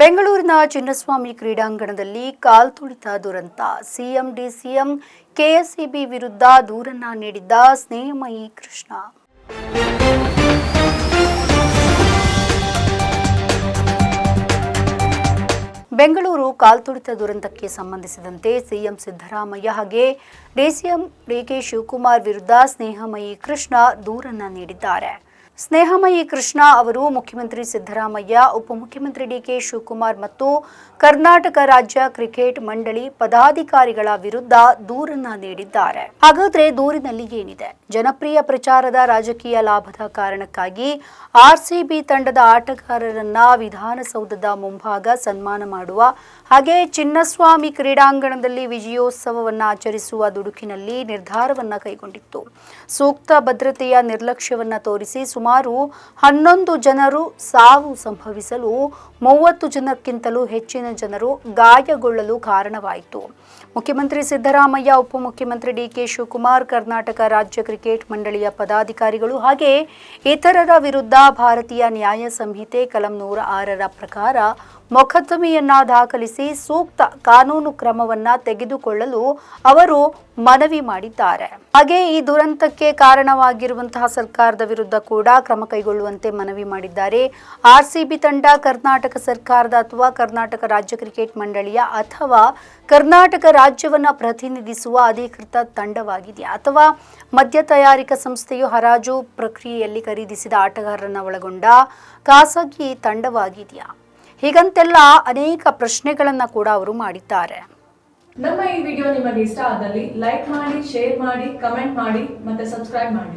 ಬೆಂಗಳೂರಿನ ಚಿನ್ನಸ್ವಾಮಿ ಕ್ರೀಡಾಂಗಣದಲ್ಲಿ ಕಾಲ್ತುಳಿತ ದುರಂತ. ಸಿಎಂ, ಡಿಸಿಎಂ ಕೆಎಸ್ಇಬಿ ವಿರುದ್ಧ ದೂರನ್ನ ನೀಡಿದ್ದ ಸ್ನೇಹಮಯಿ ಕೃಷ್ಣ. ಬೆಂಗಳೂರು ಕಾಲ್ತುಳಿತ ದುರಂತಕ್ಕೆ ಸಂಬಂಧಿಸಿದಂತೆ ಸಿಎಂ ಸಿದ್ದರಾಮಯ್ಯ ಹಾಗೆ ಡಿಸಿಎಂ ಡಿಕೆ ಶಿವಕುಮಾರ್ ವಿರುದ್ಧ ಸ್ನೇಹಮಯಿ ಕೃಷ್ಣ ದೂರನ್ನ ನೀಡಿದ್ದಾರೆ. ಸ್ನೇಹಮಯಿ ಕೃಷ್ಣ ಅವರು ಮುಖ್ಯಮಂತ್ರಿ ಸಿದ್ದರಾಮಯ್ಯ, ಉಪಮುಖ್ಯಮಂತ್ರಿ ಡಿಕೆ ಶಿವಕುಮಾರ್ ಮತ್ತು ಕರ್ನಾಟಕ ರಾಜ್ಯ ಕ್ರಿಕೆಟ್ ಮಂಡಳಿ ಪದಾಧಿಕಾರಿಗಳ ವಿರುದ್ಧ ದೂರನ್ನ ನೀಡಿದ್ದಾರೆ. ಹಾಗಾದ್ರೆ ದೂರಿನಲ್ಲಿ ಏನಿದೆ? ಜನಪ್ರಿಯ ಪ್ರಚಾರದ ರಾಜಕೀಯ ಲಾಭದ ಕಾರಣಕ್ಕಾಗಿ ಆರ್ಸಿಬಿ ತಂಡದ ಆಟಗಾರರನ್ನ ವಿಧಾನಸೌಧದ ಮುಂಭಾಗ ಸನ್ಮಾನ ಮಾಡುವ ಹಾಗೆ ಚಿನ್ನಸ್ವಾಮಿ ಕ್ರೀಡಾಂಗಣದಲ್ಲಿ ವಿಜಯೋತ್ಸವವನ್ನು ಆಚರಿಸುವ ದುಡುಕಿನಲ್ಲಿ ನಿರ್ಧಾರವನ್ನ ಕೈಗೊಂಡಿತ್ತು. ಸೂಕ್ತ ಭದ್ರತೆಯ ನಿರ್ಲಕ್ಷ್ಯವನ್ನ ತೋರಿಸಿ ಸುಮಾರು ಹನ್ನೊಂದು ಜನರು ಸಾವು ಸಂಭವಿಸಲು, ಮೂವತ್ತು ಜನಕ್ಕಿಂತಲೂ ಹೆಚ್ಚಿನ ಜನರು ಗಾಯಗೊಳ್ಳಲು ಕಾರಣವಾಯಿತು. ಮುಖ್ಯಮಂತ್ರಿ ಸಿದ್ದರಾಮಯ್ಯ, ಉಪಮುಖ್ಯಮಂತ್ರಿ ಡಿಕೆ ಶಿವಕುಮಾರ್, ಕರ್ನಾಟಕ ರಾಜ್ಯ ಕ್ರಿಕೆಟ್ ಮಂಡಳಿಯ ಪದಾಧಿಕಾರಿಗಳು ಹಾಗೆ ಇತರರ ವಿರುದ್ಧ ಭಾರತೀಯ ನ್ಯಾಯ ಸಂಹಿತೆ ಕಲಂ ನೂರ ಆರರ ಪ್ರಕಾರ ಮೊಕದ್ದಮೆಯನ್ನ ದಾಖಲಿಸಿ ಸೂಕ್ತ ಕಾನೂನು ಕ್ರಮವನ್ನ ತೆಗೆದುಕೊಳ್ಳಲು ಅವರು ಮನವಿ ಮಾಡಿದ್ದಾರೆ. ಹಾಗೆ ಈ ದುರಂತಕ್ಕೆ ಕಾರಣವಾಗಿರುವಂತಹ ಸರ್ಕಾರದ ವಿರುದ್ಧ ಕೂಡ ಕ್ರಮ ಕೈಗೊಳ್ಳುವಂತೆ ಮನವಿ ಮಾಡಿದ್ದಾರೆ. ಆರ್ಸಿಬಿ ತಂಡ ಕರ್ನಾಟಕ ಸರ್ಕಾರದ ಅಥವಾ ಕರ್ನಾಟಕ ರಾಜ್ಯ ಕ್ರಿಕೆಟ್ ಮಂಡಳಿಯ ಅಥವಾ ಕರ್ನಾಟಕ ರಾಜ್ಯವನ್ನ ಪ್ರತಿನಿಧಿಸುವ ಅಧಿಕೃತ ತಂಡವಾಗಿದೆ. ಅಥವಾ ಮದ್ಯ ತಯಾರಿಕಾ ಸಂಸ್ಥೆಯು ಹರಾಜು ಪ್ರಕ್ರಿಯೆಯಲ್ಲಿ ಖರೀದಿಸಿದ ಆಟಗಾರರನ್ನು ಒಳಗೊಂಡ ಖಾಸಗಿ ತಂಡವಾಗಿದೆಯಾ ಹೀಗಂತೆಲ್ಲ ಅನೇಕ ಪ್ರಶ್ನೆಗಳನ್ನು ಕೂಡ ಅವರು ಮಾಡಿದ್ದಾರೆ. ನಮ್ಮ ಈ ವಿಡಿಯೋ ನಿಮಗೆ ಇಷ್ಟ ಆದಲ್ಲಿ ಲೈಕ್ ಮಾಡಿ, ಶೇರ್ ಮಾಡಿ, ಕಮೆಂಟ್ ಮಾಡಿ ಮತ್ತೆ ಸಬ್ಸ್ಕ್ರೈಬ್ ಮಾಡಿ.